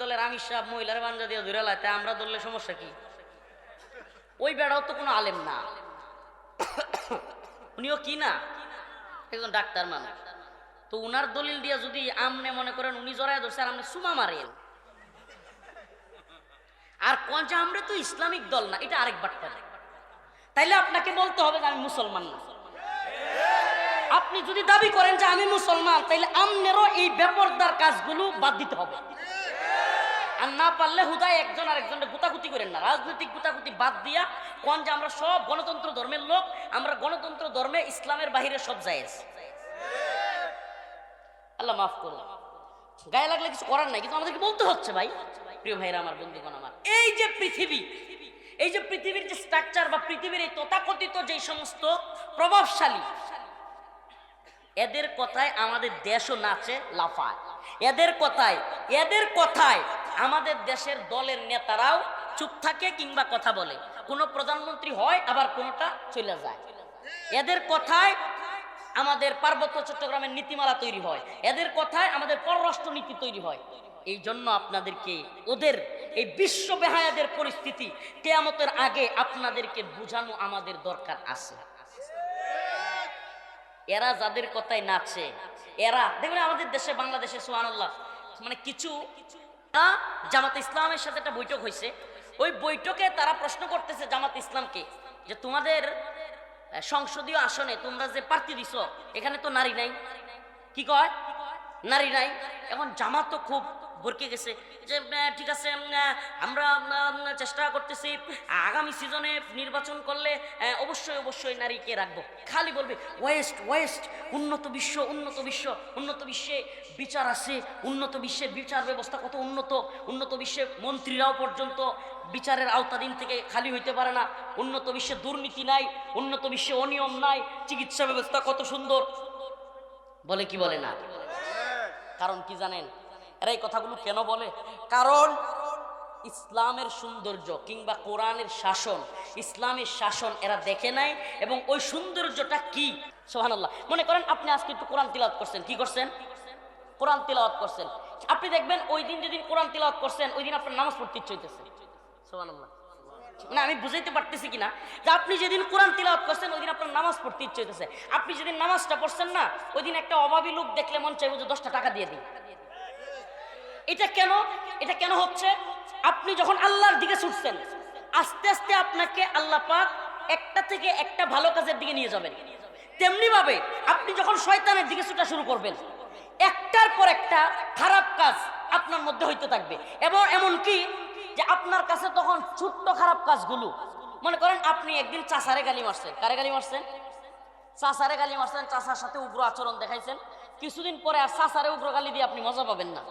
দলের আমির সাহেব মহিলার বাঞ্জা দিয়ে ধরে লাইতে আমরা ধরলে সমস্যা কি? ওই বেড়াও তো কোনো আলেম না। উনিও কি না? একজন ডাক্তার মানুষ। তো উনার দলিল দিয়ে যদি আমনে মনে করেন উনি জড়ায় ধরছে আর আপনি সুমা মারেন। আর কোন যে আমরা তো ইসলামিক দল না, এটা আরেক বার্তা তাইলে আপনাকে বলতে হবে যে আমি মুসলমান না। আপনি যদি দাবি করেন যে আমি মুসলমান, তাইলে আমনেরও এই বেপরদার কাজগুলো বাদ দিতে হবে। আর না পারলে হুদায় একজন আর একজনের গুতাগুতি করেন না। রাজনৈতিক গুতাগুতি বাদ দিয়া কোন যে আমরা সব গণতন্ত্র ধর্মের লোক, আমরা গণতন্ত্র ধর্মে ইসলামের বাহিরে সব জায়েজ। আল্লাহ মাফ করুন। গায়ে লাগলে কিছু করার নাই, কিন্তু আমাদেরকে বলতে হচ্ছে ভাই। প্রিয় ভাইরা, আমার বন্ধুগণ আমার, এই যে পৃথিবী, এই যে পৃথিবীর যে স্ট্রাকচার বা পৃথিবীর এই তথাকথিত যে সমস্ত প্রভাবশালী, এদের কথায় আমাদের দেশও নাচে লাফায়। এদের কথায় এদের কথায় আমাদের দেশের দলের নেতারাও চুপ থাকে কিংবা কথা বলে। কোনো প্রধানমন্ত্রী হয়, আবার কোনোটা চলে যায়। এদের কথায় আমাদের পার্বত্য চট্টগ্রামের নীতিমালা তৈরি হয়। এদের কথায় আমাদের পররাষ্ট্র নীতি তৈরি হয়। এই জন্য আপনাদেরকে ওদের, এই বিশ্ব বেহায়াদের পরিস্থিতি কেয়ামতের আগে আপনাদেরকে বোঝানো আমাদের দরকার আছে। এরা যাদের কথায় নাচে, এরা দেখবেন আমাদের দেশে, বাংলাদেশে সুহানুল্লাহ মানে কিছু আহ, জামাত ইসলামের সাথে একটা বৈঠক হয়েছে। ওই বৈঠকে তারা প্রশ্ন করতেছে জামাত ইসলামকে যে তোমাদের সংসদীয় আসনে তোমরা যে প্রার্থী দিছ এখানে তো নারী নাই। কি কয়? নারী নাই। এখন জামাত তো খুব ভরকে গেছে যে ঠিক আছে আমরা চেষ্টা করতেছি, আগামী সিজনে নির্বাচন করলে অবশ্যই অবশ্যই নারীকে রাখব। খালি বলবে, ওয়েস্ট ওয়েস্ট, উন্নত বিশ্ব উন্নত বিশ্ব, উন্নত বিশ্বে বিচার আছে, উন্নত বিশ্বে বিচার ব্যবস্থা কত উন্নত উন্নত বিশ্বে মন্ত্রীরাও পর্যন্ত বিচারের আওতাধীন থেকে খালি হইতে পারে না, উন্নত বিশ্বে দুর্নীতি নাই, উন্নত বিশ্বে অনিয়ম নাই, চিকিৎসা ব্যবস্থা কত সুন্দর। বলে কি বলে না? কারণ কি জানেন? এরা এই কথাগুলো কেন বলে? কারণ ইসলামের সৌন্দর্য কিংবা কোরআনের শাসন, ইসলামের শাসন এরা দেখে নাই এবং ওই সৌন্দর্যটা কি? সোহানাল্লাহ মনে করেন আপনি আজকে একটু কোরআন তিলাওয়াত করছেন, কি করছেন? কোরআন তিলাওয়াত করছেন। আপনি দেখবেন ওই দিন যেদিন কোরআন তিলাওয়াত করছেন, ওই দিন আপনার নামাজ পড়তে ইচ্ছে হইতেছে। সোহানাল্লাহ না, আমি বুঝাইতে পারতেছি কিনা? যে আপনি যেদিন কোরআন তিলাওয়াত করছেন, ওই দিন আপনার নামাজ পড়তে ইচ্ছে হইতেছে। আপনি যেদিন নামাজটা পড়ছেন না, ওই দিন একটা অভাবী লোক দেখলে মন চাইব যে দশটা টাকা দিয়ে দিই। এটা কেন? এটা কেন হচ্ছে? আপনি যখন আল্লাহর দিকে ছুটছেন, আস্তে আস্তে আপনাকে আল্লাহ পাক একটা থেকে একটা ভালো কাজের দিকে নিয়ে যাবেন। তেমনি ভাবে আপনি যখন শয়তানের দিকে ছুটা শুরু করবেন, একটার পর একটা খারাপ কাজ আপনার মধ্যে হইতে থাকবে। এবং এমন কি যে আপনার কাছে তখন ছোট্ট খারাপ কাজগুলো, মনে করেন আপনি একদিন চাষারে গালি মারছেন। কারে গালি মারছেন? চাষারে গালি মারছেন চাষার সাথে উগ্র আচরণ দেখাইছেন। কিছুদিন পরে আর চাষারে উগ্র গালি দিয়ে আপনি মজা পাবেন না।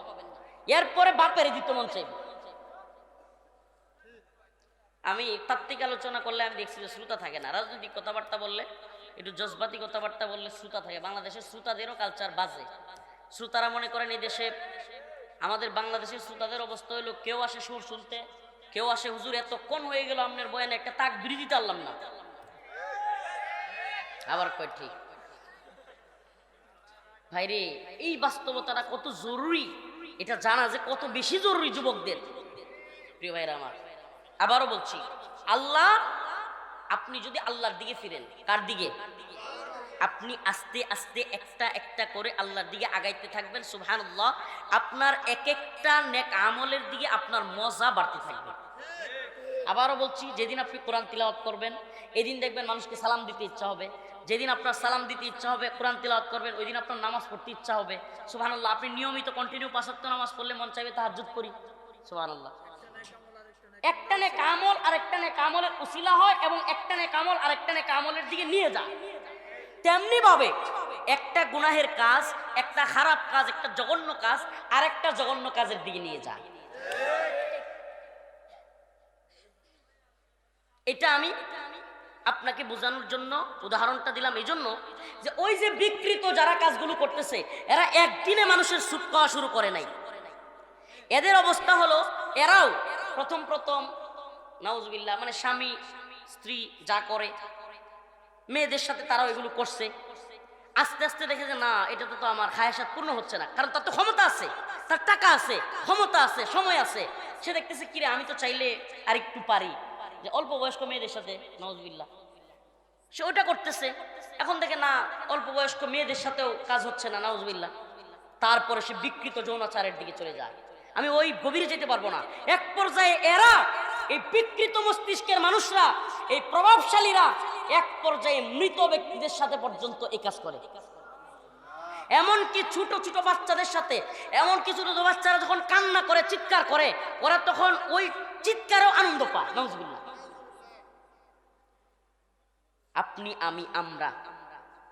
এরপরে বাপের দিতে মন চাইবে। আমি তাত্ত্বিক আলোচনা করলে আমি দেখছি যে শ্রোতা থাকে না। রাজনৈতিক কথাবার্তা বললে, একটু জজবাতি কথাবার্তা বললে শ্রোতা থাকে। বাংলাদেশের শ্রোতাদেরও কালচার বাজে। শ্রোতারা মনে করেন এই দেশে আমাদের বাংলাদেশের শ্রোতাদের অবস্থা হলো কেউ আসে সুর শুনতে, কেউ আসে, হুজুর, এত এতক্ষণ হয়ে গেল আপনার বয়ানে একটা তাক বিড়ি দিতে পারলাম না। আবার কয়, ঠিক। ভাইরে, এই বাস্তবতাটা কত জরুরি? এটা জানা যে কত বেশি জরুরি যুবকদের। প্রিয় ভাইরা আমার, আবারও বলছি, আল্লাহ, আপনি যদি আল্লাহর দিকে ফিরেন, কার দিকে? আপনি আস্তে আস্তে একটা একটা করে আল্লাহর দিকে আগাইতে থাকবেন, সুবহানাল্লাহ। আপনার এক একটা নেক আমলের দিকে আপনার মজা বাড়তে থাকবে। আবারও বলছি, যেদিন আপনি কোরআন তিলাওয়াত করবেন, এদিন দেখবেন মানুষকে সালাম দিতে ইচ্ছা হবে। যেদিন আপনার সালাম দিতে ইচ্ছা হবে, কোরআন তিলাওয়াত করবেন ওই দিন আপনার নামাজ পড়তে ইচ্ছা হবে। সুবহানাল্লাহ, আপনি নিয়মিত কন্টিনিউ পাঁচাত্ত নামাজ পড়লে মন চাইবে তাহাজ্জুদ করি। সুবহানাল্লাহ। একটা নে কামল আর একটা নে কামলের উসিলা হয় এবং একটা কামল আর একটা নে কামলের দিকে নিয়ে যায়। তেমনি ভাবে একটা গুনাহের কাজ, একটা খারাপ কাজ, একটা জঘন্য কাজ আর একটা জঘন্য কাজের দিকে নিয়ে যায়। এটা আমি আপনাকে বোঝানোর জন্য, উদাহরণটা দিলাম এই জন্য যে ওই যে বিকৃত যারা কাজগুলো করতেছে, এরা একদিনে মানুষের সুদ খাওয়া শুরু করে নাই। এদের অবস্থা হলো, এরাও প্রথম প্রথম, নাউজবিল্লাহ মানে স্বামী, স্ত্রী যা করে, মেয়েদের সাথে তারাও এগুলো করছে। আস্তে আস্তে দেখে যে না, এটা তো আমার খায়াসাত পূর্ণ হচ্ছে না, কারণ তার তো ক্ষমতা আছে, তার টাকা আছে, ক্ষমতা আছে, সময় আছে। সে দেখতেছে, কিরে, আমি তো চাইলে আর একটু পারি। যে অল্প বয়স্ক মেয়েদের সাথে নজবিল্লা সে ওটা করতেছে। এখন দেখে না, অল্প বয়স্ক মেয়েদের সাথেও কাজ হচ্ছে না নাউজবিল্লা তারপরে সে বিকৃত যৌনাচারের দিকে চলে যায়। আমি ওই গভীরে যেতে পারব না। এক পর্যায়ে এরা, এই বিকৃত মস্তিষ্কের মানুষরা, এই প্রভাবশালীরা এক পর্যায়ে মৃত ব্যক্তিদের সাথে পর্যন্ত এই কাজ করে। এমনকি ছোট ছোট বাচ্চাদের সাথে, এমনকি ছোট ছোট বাচ্চারা যখন কান্না করে, চিৎকার করে, ওরা তখন ওই চিৎকারেও আনন্দ পায় নজবিল্লা আপনি, আমি, আমরা।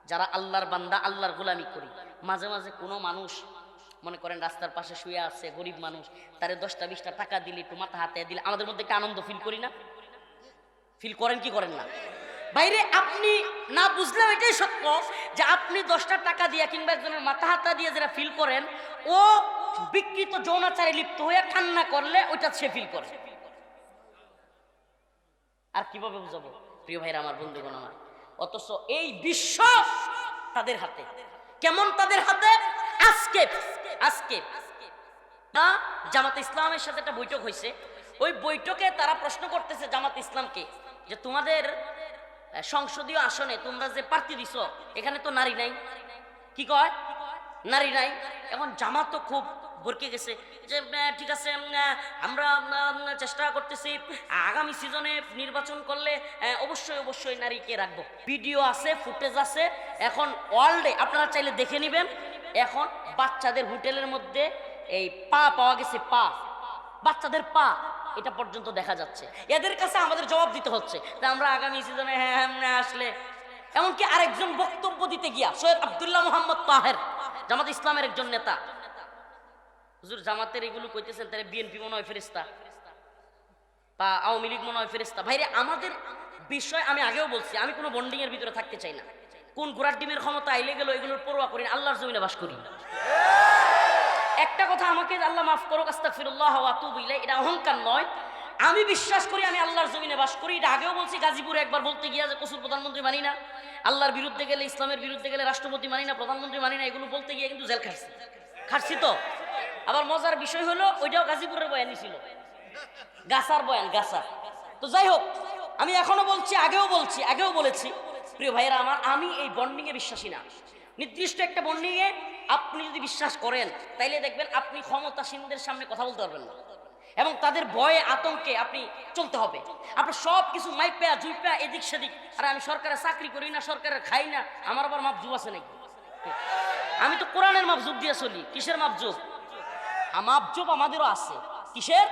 যারা আল্লাহর বান্দা, আল্লাহর গোলামি করি। মাঝে মাঝে কোনো মানুষ মনে করেন রাস্তার পাশে শুয়ে আছে, গরিব মানুষ, তারে দশটা, বিশটা টাকা দিলে, একটু মাথা হাতে দিলে, আমাদের মধ্যে একটা আনন্দ ফিল করি না? ফিল করেন কি করেন না? বাইরে আপনি না বুঝলেও এটাই সত্য যে আপনি দশটা টাকা দিয়ে কিংবা একজনের মাথা হাতা দিয়ে যারা ফিল করেন, ও বিকৃত যৌনাচারে লিপ্ত হয়ে কান্না করলে ওইটা সে ফিল করে। আর কীভাবে বুঝাবো? প্রিয় ভাইরা, আমার বন্ধুগণ আমার। অথচ এই বিশ্ব তাদের হাতে। কেমন তাদের হাতে? আজকে আজকে। না জামাত ইসলামের সাথে একটা বৈঠক হয়েছে। ওই বৈঠকে তারা প্রশ্ন করতেছে জামাত ইসলামকে যে তোমাদের সংসদীয় আসনে তোমরা যে প্রার্থী দিছ, এখানে তো নারী নাই। কি কয়? নারী নাই। এখন জামাত তো খুব ভরকে গেছে। যে ঠিক আছে আমরা চেষ্টা করতেছি, আগামী সিজনে নির্বাচন করলে অবশ্যই অবশ্যই নারীকে রাখব। ভিডিও আছে, ফুটেজ আছে। এখন ওয়ার্ল্ডে আপনারা চাইলে দেখে নেবেন। এখন বাচ্চাদের হোটেলের মধ্যে এই পা পাওয়া গেছে, পা। বাচ্চাদের পা, এটা পর্যন্ত দেখা যাচ্ছে। এদের কাছে আমাদের জবাব দিতে হচ্ছে তা আমরা আগামী সিজনে হ্যাঁ হ্যাঁ আসলে এমনকি আরেকজন বক্তব্য দিতে গিয়া, সৈয়দ আবদুল্লাহ মোহাম্মদ তাহের, জামাত ইসলামের একজন নেতা হুজুর, জামাতের এগুলো কইতেছেন, তাহলে বিএনপি মনে হয় ফেরিস্তা বা আওয়ামী লীগ মনে হয় ফেরিস্তা ভাইরে, আমাদের বিষয় আমি আগেও বলছি, আমি কোনো বন্ডিং এর ভিতরে থাকতে চাই না। কোন ঘোড়ার ডিমের ক্ষমতা আইলে গেল, এগুলোর পরোয়া করি আল্লাহর জমিনে বাস করি। একটা কথা আমাকে আল্লাহ মাফ করো আস্তাগফিরুল্লাহ ওয়া আতুবু ইলাইহি, এটা অহংকার নয়। আমি বিশ্বাস করি আমি আল্লাহর জমিনে বাস করি, এটা আগেও বলছি, গাজীপুরে একবার বলতে গিয়া যে কসুর প্রধানমন্ত্রী মানি না, আল্লাহর বিরুদ্ধে গেলে, ইসলামের বিরুদ্ধে গেলে রাষ্ট্রপতি মানি না, প্রধানমন্ত্রী মানি না, এগুলো বলতে গিয়ে কিন্তু জেল খাটছি। খাটছি তো? আবার মজার বিষয় হলো, ওইটাও গাজীপুরের বয়ানই ছিল। গাছার বয়ান, গাছা। তো যাই হোক, আমি এখনও বলছি, আগেও বলছি, আগেও বলেছি, প্রিয় ভাইয়েরা আমার, আমি এই বন্ডিং এ বিশ্বাসী না। নির্দিষ্ট একটা বন্ডিং এ আপনি যদি বিশ্বাস করেন, তাইলে দেখবেন আপনি ক্ষমতাসীনদের সামনে কথা বলতে পারবেন না। এবং তাদের ভয়ে, আতঙ্কে আপনি চলতে হবে। আপনার সব কিছু জুই পেয়া, এদিক সেদিক। আর আমি সরকারের চাকরি করি না সরকারের খাই না, আমার আবার মাপ জুব আছে নাকি? আমি তো কোরআনের মাপ যুগ দিয়ে চলি, কিসের মাপ মাপজোপ আমাদেরও আছে। কিসের?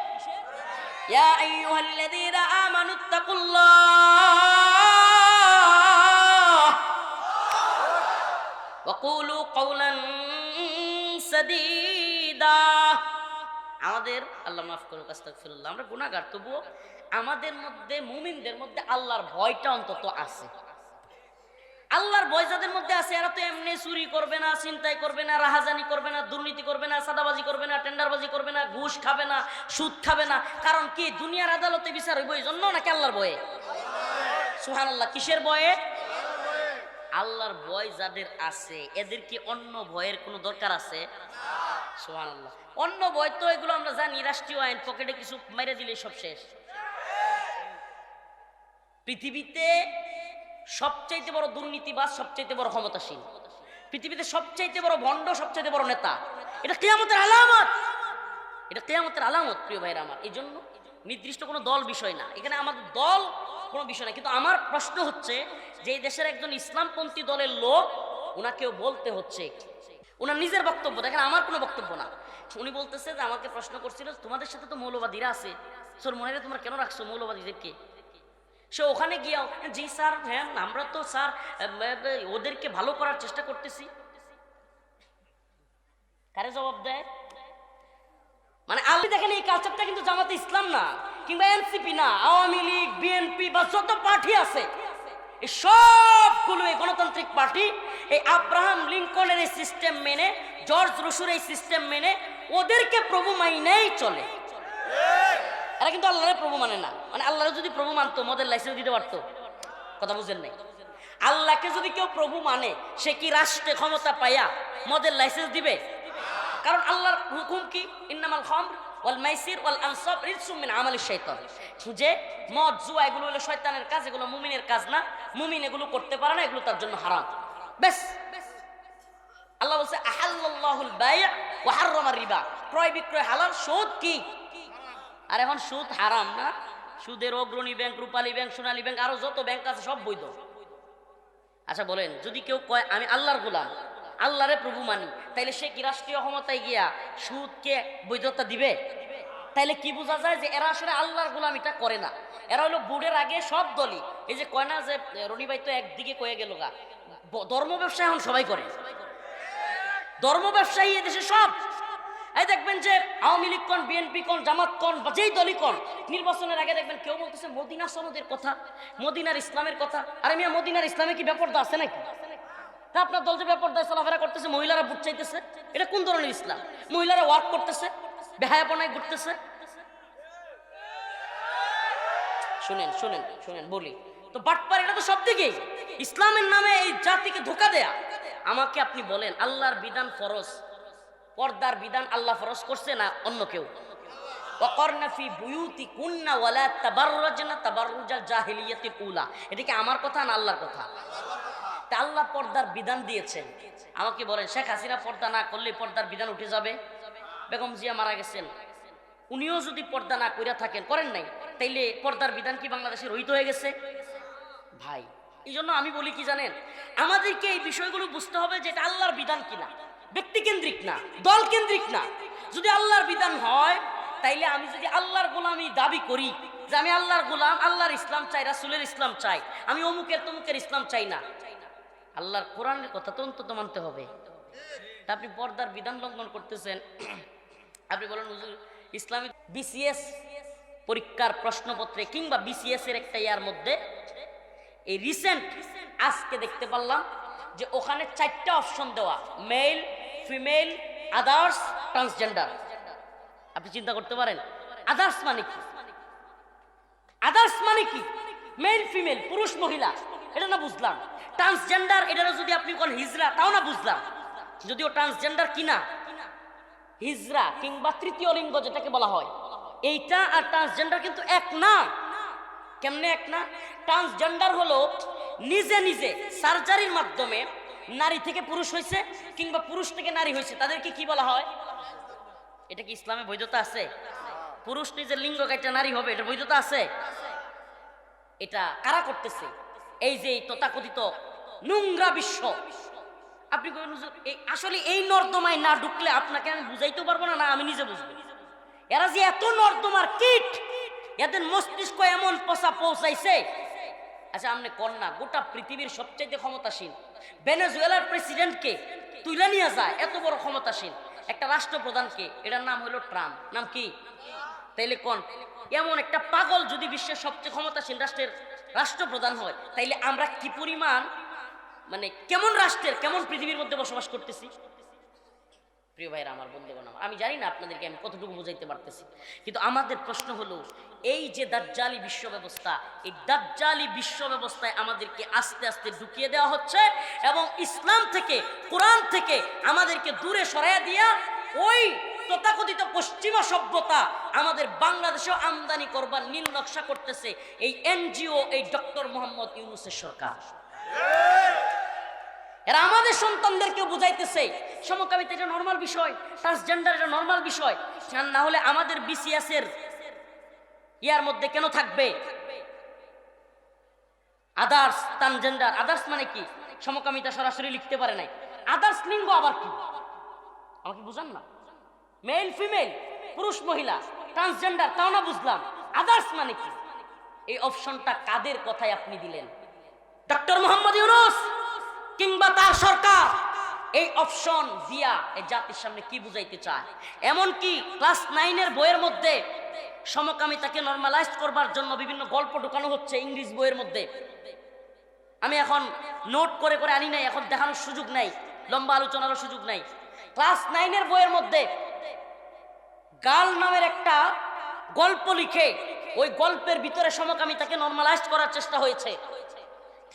আমাদের, আল্লাহ মাফ করুক আমরা গুণাগার তবুও আমাদের মধ্যে, মুমিনদের মধ্যে আল্লাহর ভয়টা অন্তত আছে। আল্লাহর বয় যাদের মধ্যে আছে, এরা তো এমনি চুরি করবে না চিন্তাই করবে না, রাহাজানি করবে না, দুর্নীতি করবে না, সাদাবাজি করবে না, টেন্ডারবাজি করবে না, ঘুষ খাবে না, সুদ খাবে না। কারণ কি? দুনিয়ার আদালতে বিচার হইব এই জন্য নাকি আল্লাহর বয়ে সুহান আল্লাহ কিসের বয়ে আল্লাহর ভয় যাদের আছে, এদের কি অন্য ভয়ের কোনো দরকার আছে? সুহান আল্লাহ অন্য ভয় তো এগুলো আমরা জানি, রাষ্ট্রীয় আইন, পকেটে কিছু মেরে দিলে সব শেষ। পৃথিবীতে সবচাইতে বড় দুর্নীতিবাজ, সবচাইতে বড় ক্ষমতাসীন পৃথিবীতে সবচাইতে বড় ভণ্ড, সবচাইতে বড় নেতা। এটা কেয়ামতের আলামত। এটা কেয়ামতের আলামত, প্রিয় ভাইরা আমার। এই জন্য নির্দিষ্ট কোনো দল বিষয় না। এখানে আমাদের দল কোনো বিষয় না। কিন্তু আমার প্রশ্ন হচ্ছে যে এই দেশের একজন ইসলামপন্থী দলের লোক ওনাকেও বলতে হচ্ছে। ওনার নিজের বক্তব্য, দেখেন আমার কোনো বক্তব্য না। উনি বলতেছে যে, আমাকে প্রশ্ন করছিল, তোমাদের সাথে তো মৌলবাদীরা আছে। তোর মনে তোমরা কেন রাখছো মৌলবাদীদেরকে? সে ওখানে গিয়ে, জি স্যার হ্যাঁ আমরা তো স্যার ওদেরকে ভালো করার চেষ্টা করতেছি। কারে জবাব দেয়? মানে আপনি দেখেন এই কালচারটা কিন্তু জামাতে ইসলাম না, কিংবা এনসিপি না, আওয়ামী লীগ, বিএনপি বা যত পার্টি আছে, এই সবগুলো এই গণতান্ত্রিক পার্টি, এই আব্রাহাম লিঙ্কনের এই সিস্টেম মেনে, জর্জ রসুর এই সিস্টেম মেনে, ওদেরকে প্রভু মাইনেই চলে। এরা কিন্তু আল্লাহরে প্রভু মানে না। মানে আল্লাহরে যদি প্রভু মানতো, মদের লাইসেন্স দিতে পারতো। কথা বুঝেন নাই? আল্লাহকে যদি কেউ প্রভু মানে সে কি রাষ্ট্রে ক্ষমতা পাইয়া মদের লাইসেন্স দিবে? কারণ আল্লাহর হুকুম কি? ইন্নামাল খামর ওয়াল মাইসির ওয়াল আনসাব রিজসুম মিন আমালি শাইতান। যে মদ, জুয়া, এগুলো হলো শয়তানের কাজ, এগুলো মুমিনের কাজ না। মুমিন এগুলো করতে পারে না, এগুলো তার জন্য হারাম। বেশ আল্লাহ বলছে আহাল্লাহুল বাই' ওয়া হাররামার রিবা। ক্রয় বিক্রয় হালাল সুদ কি? আর এখন সুদ হারাম না। সুদের Agrani bank, Rupali bank, Sonali bank, আরও যত ব্যাংক আছে সব বৈধ। আচ্ছা বলেন, যদি কেউ কয়, আমি আল্লাহর গোলাম, আল্লাহরে প্রভু মানি তাইলে সে কি রাষ্ট্রীয় ক্ষমতায় গিয়া সুদকে বৈধতা দিবে? তাইলে কি বোঝা যায় যে এরা আসলে আল্লাহর গোলামিটা করে না? এরা হলো বুড়ের আগে সব দলই এই যে কয় না যে, রনি ভাই তো একদিকে কয়ে গেল গা। ধর্ম ব্যবসা এখন সবাই করে। ধর্ম ব্যবসায়ী এদেশে সব এই দেখবেন যে আওয়ামী লীগ কোন, বিএনপি কোন, জামাত কোন বা যেই দলই কোন, নির্বাচনের আগে দেখবেন কেউ বলতেছে, মদিনা সনদের কথা, মদিনার ইসলামের কথা। আরে মিয়া, মদিনার ইসলামে কি ব্যাপারটা আছে নাকি? আপনার দল যে ব্যাপারটা চলাফেরা করতেছে, মহিলারা বুট চাইতেছে, এটা কোন ধরনের ইসলাম? মহিলারা ওয়ার্ক করতেছে, বেহায়াপনায় ঘুরতেছে? শুনেন শুনেন শুনেন, বলি। তো বাটপার, এটা তো সব দিকেই। ইসলামের নামে এই জাতিকে ধোকা দেয়া। আমাকে আপনি বলেন, আল্লাহর বিধান ফরজ। পর্দার বিধান আল্লাহ ফরজ করছে না অন্য কেউ? ওয়ালা আমার কথা না আল্লাহর কথা? তা আল্লাহ পর্দার বিধান দিয়েছেন। আমাকে শেখ পর্দা না করলে পর্দার বিধান উঠে যাবে? বেগম জিয়া মারা গেছেন। উনিও যদি পর্দা না কইরা থাকেন, করেন নাই? তাইলে পর্দার বিধান কি বাংলাদেশে রহিত হয়ে গেছে? ভাই এই জন্য আমি বলি কি জানেন? আমাদেরকে এই বিষয়গুলো বুঝতে হবে যে এটা আল্লাহর বিধান কিনা। ব্যক্তিকেন্দ্রিক না দল কেন্দ্রিক না। যদি আল্লাহর বিধান হয়, তাইলে আমি যদি আল্লাহর গোলামি দাবি করি যে আমি আল্লাহর গোলাম, আল্লাহর ইসলাম চাই, রাসুলের ইসলাম চাই, আমি অমুকের তমুকের ইসলাম চাই না। আল্লাহর কোরআনের কথা তো অন্তত মানতে হবে। তা আপনি পর্দার বিধান লঙ্ঘন করতেছেন। আপনি বলেন, হুজুর, ইসলামী বিসিএস পরীক্ষার প্রশ্নপত্রে কিংবা বিসিএস এর একটা ইয়ার মধ্যে এই রিসেন্ট আজকে দেখতে পারলাম যে ওখানে চারটা অপশন দেওয়া মেল ফিমেল আদার্স ট্রান্সজেন্ডার আপনি চিন্তা করতে পারেন আদার্স মানে কি? আদার্স মানে কি? মেল ফিমেল পুরুষ, মহিলা, এটা না বুঝলাম। ট্রান্সজেন্ডার এটা যদি আপনি কোন হিজরা, তাও না বুঝলাম। যদিও ট্রান্সজেন্ডার কিনা? হিজরা কিংবা তৃতীয় লিঙ্গ যেটাকে বলা হয়। এইটা আর ট্রান্সজেন্ডার কিন্তু এক না। কেমনে এক না? ট্রান্সজেন্ডার হলো নিজে নিজে সার্জারির মাধ্যমে নারী থেকে পুরুষ হয়েছে কিংবা পুরুষ থেকে নারী হয়েছে, তাদেরকে কি বলা হয়? এটা কি ইসলামে বৈধতা আছে? পুরুষ নিজের লিঙ্গ কাইটা নারী হবে, এটা বৈধতা আছে? এটা কারা করতেছে? এই যে তথাকথিত নোংরা বিশ্ব। আপনি আসলে এই নর্দমায় না ঢুকলে আপনাকে আমি বুঝাইতেও পারব না না আমি নিজে বুঝব? এরা যে এত নর্দমার কিট, এদের মস্তিষ্ক এমন পচা পৌঁছাইছে আচ্ছা আপনি কন্যা গোটা পৃথিবীর সবচেয়ে ক্ষমতাসীন ভেনেজুয়েলার প্রেসিডেন্টকে তুলে নিয়ে যায়, এত বড় ক্ষমতাসীন একটা রাষ্ট্রপ্রধানকে এটার নাম হলো ট্রাম্প। নাম কি? তাইলে কোন, এমন একটা পাগল যদি বিশ্বের সবচেয়ে ক্ষমতাসীন রাষ্ট্রের রাষ্ট্রপ্রধান হয়, তাইলে আমরা কি পরিমাণ মানে কেমন রাষ্ট্রের, কেমন পৃথিবীর মধ্যে বসবাস করতেছি? প্রিয় ভাইরা, আমার বন্ধুগণ আমি জানি না আপনাদেরকে আমি কতটুকু বুঝাইতে পারতেছি, কিন্তু আমাদের প্রশ্ন হলো, এই যে দাজ্জালি বিশ্ব ব্যবস্থা, এই দাজ্জালি বিশ্ব ব্যবস্থায় আমাদেরকে আস্তে আস্তে ঢুকিয়ে দেওয়া হচ্ছে এবং ইসলাম থেকে, কোরআন থেকে আমাদেরকে দূরে সরাইয়া দিয়া, ওই তথাকথিত পশ্চিমা সভ্যতা আমাদের বাংলাদেশেও আমদানি করবার নীল নকশা করতেছে এই এনজিও, এই ডক্টর মোহাম্মদ ইউনুসের সরকার। এরা আমাদের সন্তানদেরকে বুঝাইতেছে। সমকামিতা এটা নর্মাল বিষয় ট্রান্সজেন্ডার এটা নর্মাল বিষয়। না হলে আমাদের বিসিএস এর ইয়ার মধ্যে কেন থাকবে? আদার্স ট্রান্সজেন্ডার আদার্স মানে কি? সমকামিতা সরাসরি লিখতে পারে নাই। আদার্স লিঙ্গ আবার কি? আমাকে বুঝান না? মেল ফিমেল পুরুষ, মহিলা ট্রান্সজেন্ডার তাও না বুঝলাম। আদার্স মানে কি? এই অপশনটা কাদের কথায় আপনি দিলেন? ডক্টর মোহাম্মদ ইউনুস কিংবা তার সরকার, এই অপশন দিয়া এই জাতির সামনে কি বুঝাইতে চায়? এমন কি ক্লাস নাইনের বইয়ের মধ্যে সমকামিতাকে নর্মালাইজ করবার জন্য বিভিন্ন গল্প ঢুকানো হচ্ছে ইংলিশ বইয়ের মধ্যে। আমি এখন নোট করে করে আনি নাই, এখন দেখানোর সুযোগ নাই, লম্বা আলোচনারও সুযোগ নাই। ক্লাস নাইনের বইয়ের মধ্যে গাল নামের একটা গল্প লিখে ওই গল্পের ভিতরে সমকামিতাকে নর্মালাইজ করার চেষ্টা হয়েছে।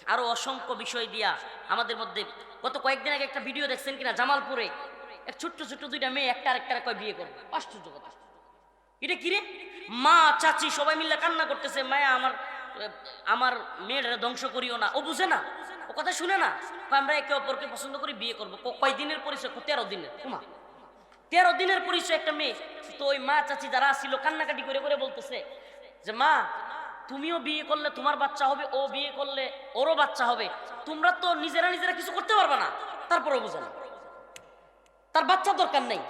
আরও অসংখ্য বিষয় দিয়া আমাদের মধ্যে গত কয়েকদিন আগে একটা ভিডিও দেখছেন কিনা জামালপুরে? এক ছোট্ট ছোট্ট দুইটা মেয়ে একটা আরেকটা কয় বিয়ে করবে। আশ্চর্য কথা। এটা কি রে? মা, চাচি সবাই মিলে কান্না করতেছে, মায়া, আমার আমার মেয়েটা ধ্বংস করিও না। ও বুঝে না। ও কথা শুনে না। আমরা একে অপরকে পছন্দ করি, বিয়ে করব। ক- কয় দিনের পরিচয় তেরো দিনের। কুমা তেরো দিনের পরিচয় একটা মেয়ে। তো ওই মা, চাচি যারা ছিল কান্নাকাটি করে করে বলতেছে যে, মা তুমিও বিয়ে করলে তোমার বাচ্চা হবে, ও বিয়ে করলে ওরও বাচ্চা হবে। তোমরা তো নিজেরা নিজেরা কিছু করতে পারবে না। তারপরেও বুঝো না। তার বাচ্চা দরকার নেই।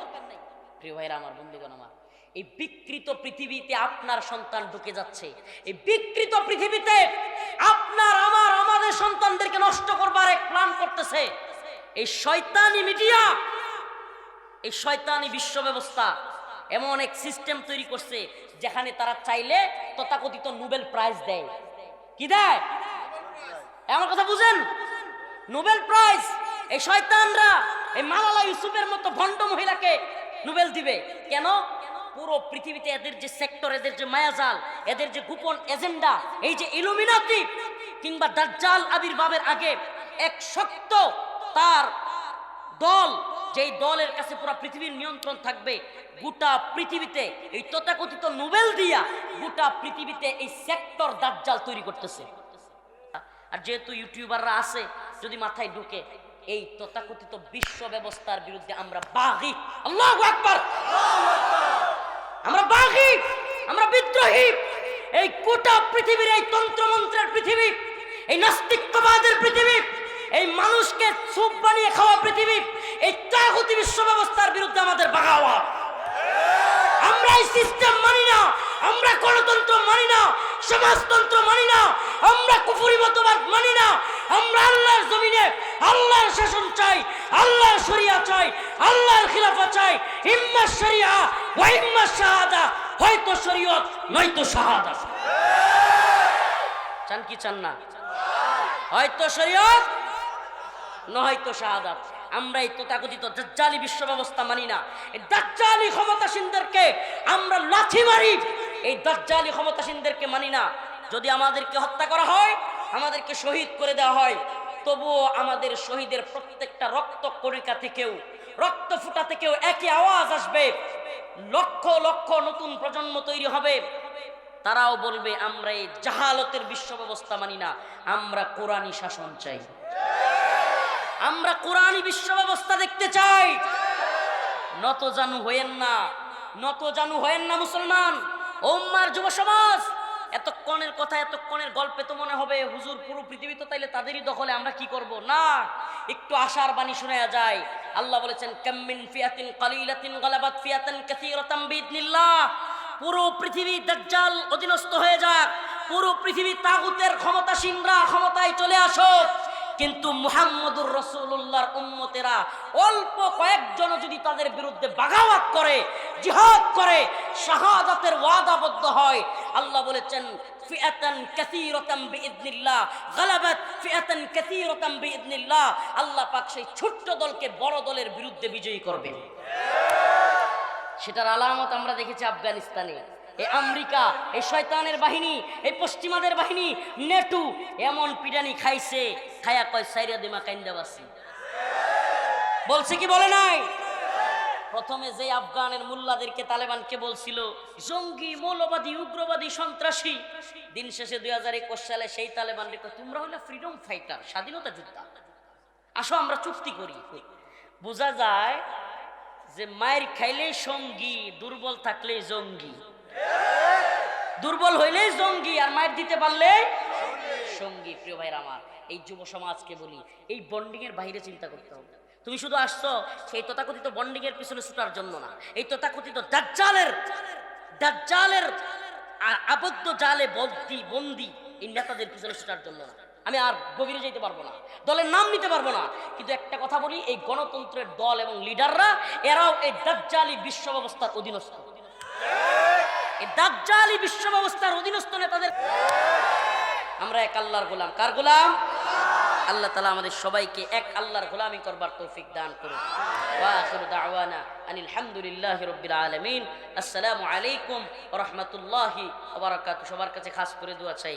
প্রিয় ভাইরা আমার, বন্ধুগণ আমার, এই বিকৃত পৃথিবীতে আপনার সন্তান ঢুকে যাচ্ছে। এই বিকৃত পৃথিবীতে আপনার, আমার, আমাদের সন্তানদেরকে নষ্ট করবার এক প্ল্যান করতেছে। এই শয়তানি মিডিয়া, এই শয়তানি বিশ্ব ব্যবস্থা এমন এক সিস্টেম তৈরি করছে, যেখানে তারা চাইলে তথাকথিত নোবেল প্রাইজ দেয়। কি দেয়? এমন কথা বুঝেন? নোবেল প্রাইজ এই শয়তানরা, এই মালালা ইউসুফের মতো ভণ্ড মহিলাকে নোবেল দিবে। কেন? পুরো পৃথিবীতে এদের যে সেক্টর এদের যে মায়াজাল, এদের যে গোপন এজেন্ডা এই যে ইলুমিনাতি কিংবা দাজ্জাল আবির্ভাবের আগে এক শক্ত তার দল, যেই দলের কাছে পুরো পৃথিবীর নিয়ন্ত্রণ থাকবে, গোটা পৃথিবীতে এই তথাকথিত নোবেল দিয়া গোটা পৃথিবীতে এই সেক্টর দাজ্জাল তৈরি করতেছে। আর যেহেতু ইউটিউবাররা আছে, যদি মাথায় ঢুকে, এই তথাকথিত বিশ্ব ব্যবস্থার বিরুদ্ধে আমরা বাগি আল্লাহ আকবার! আমরা বাগি আমরা বিদ্রোহী! এই গোটা পৃথিবীর এই তন্ত্রমন্ত্রের পৃথিবী, এই নাস্তিকবাদের পৃথিবী এই মানুষকে সুপ বানিয়ে খাওয়া পৃথিবী, এই তাগতি বিশ্ব ব্যবস্থার বিরুদ্ধে আমাদের বাগাওয়া আমরা এই সিস্টেম মানি না, আমরা গণতন্ত্র মানি না, সমাজতন্ত্র মানি না, আমরা কুফুরি মতবাদ মানি না, আমরা আল্লাহর জমিনে আল্লাহর শাসন চাই, আল্লাহর শরিয়া চাই, আল্লাহর খিলাফা চাই। ইম্মা শরিয়া ওয়া ইম্মা শাহাদা, হয়তো শরীয়ত, নয়তো শাহাদা। চান কি চান না? হয়তো শরীয়ত নয়তো শাহাদাত। আমরা এই তথাকথিত দাজ্জালি বিশ্ব ব্যবস্থা মানি না। এই দাজ্জালি ক্ষমতাসীনদেরকে আমরা লাথি মারি। এই দাজ্জালি ক্ষমতাসীনদেরকে মানি না। যদি আমাদেরকে হত্যা করা হয়, আমাদেরকে শহীদ করে দেওয়া হয়, তবুও আমাদের শহীদের প্রত্যেকটা রক্ত কণিকা থেকেও, রক্ত ফুটা থেকেও একই আওয়াজ আসবে। লক্ষ লক্ষ নতুন প্রজন্ম তৈরি হবে। তারাও বলবে, আমরা এই জাহালতের বিশ্ব ব্যবস্থা মানি না। আমরা কোরআনী শাসন চাই। আমরা কোরআনী বিশ্ব ব্যবস্থা দেখতে চাই। নত জানু হয়েন না, নত জানু হয়েন না মুসলমান। ওম্মার যুব সমাজ, এতক্ষণের কথা, এতক্ষণের গল্পে তো মনে হবে, হুজুর পুরো পৃথিবী তো তাইলে তাদেরই দখলে, আমরা কি করব? না, একটু আশার বাণী শোনা যায়। আল্লাহ বলেছেন কাম্মিন ফিয়াতিন কালিলাতিন গালাবাত ফিয়াতান কাসীরাতাম বিইذنিল্লাহ পুরো পৃথিবী দাজ্জাল অধীনস্থ হয়ে যাক, পুরো পৃথিবী তাগুতের ক্ষমতা ক্ষমতাসীনরা ক্ষমতায় চলে আসো কিন্তু মুহাম্মদুর রসুল্লাহর উন্মতেরা অল্প কয়েকজন যদি তাদের বিরুদ্ধে বাগাওয়াত করে, জিহাদ করে, শাহাদাতের ওয়াদাবদ্ধ হয়, আল্লাহ বলেছেন আল্লাহ ছোট্ট দলকে বড় দলের বিরুদ্ধে বিজয়ী করবেন সেটার আলামত আমরা দেখেছি আফগানিস্তানে। এই আমেরিকা এই শয়তানের বাহিনী এই পশ্চিমাদের বাহিনী, নেটু এমন পিটানি খাইছে, খায়া কয়, সাইরা দিমা কাইন্দাবাসি বলছে কি, বলে নাই? প্রথমে যে আফগানের মোল্লাদেরকে তালেবানকে বলছিল, জঙ্গি, মৌলবাদী, উগ্রবাদী, সন্ত্রাসী। দিন শেষে দুই হাজার একুশ সালে সেই তালেবান তোমরা হলে ফ্রিডম ফাইটার, স্বাধীনতা যোদ্ধা। আসো, আমরা চুক্তি করি। বোঝা যায় যে মায়ের খাইলেই সঙ্গী, দুর্বল থাকলেই জঙ্গি। দুর্বল হইলেই জঙ্গি আর মায়ের দিতে পারলে সঙ্গী। প্রিয় ভাইরা আমার, এই যুব সমাজকে বলি, এই বন্ডিং এর বাইরে চিন্তা করতে হবে। তুমি শুধু আসছো সেই তথাকথিত বন্ডিং এর পিছনে ছুটার জন্য না। এই তথাকথিত দাজ্জালের দাজ্জালের আবদ্ধ জালে বন্দি বন্দি এই নেতাদের পিছনে ছুটার জন্য না। আমি আর গভীরে যেতে পারব না, দলের নাম নিতে পারব না। কিন্তু একটা কথা বলি, এই গণতন্ত্রের দল এবং লিডাররা এরাও এই দাজ্জালি বিশ্ব ব্যবস্থার অধীনস্থ। এই দাজ্জালি বিশ্ব ব্যবস্থার অধীনস্থ নেতাদের আমরা এক আল্লাহর গোলাম। কার গোলাম? আল্লাহ তালা আমাদের সবাইকে এক আল্লাহর গোলামি করবার তৌফিক দান করুন। আলামিন। আসসালামু আলাইকুম ওয়া রাহমাতুল্লাহি ওয়া সবার কাছে খাস করে দোয়া চাই।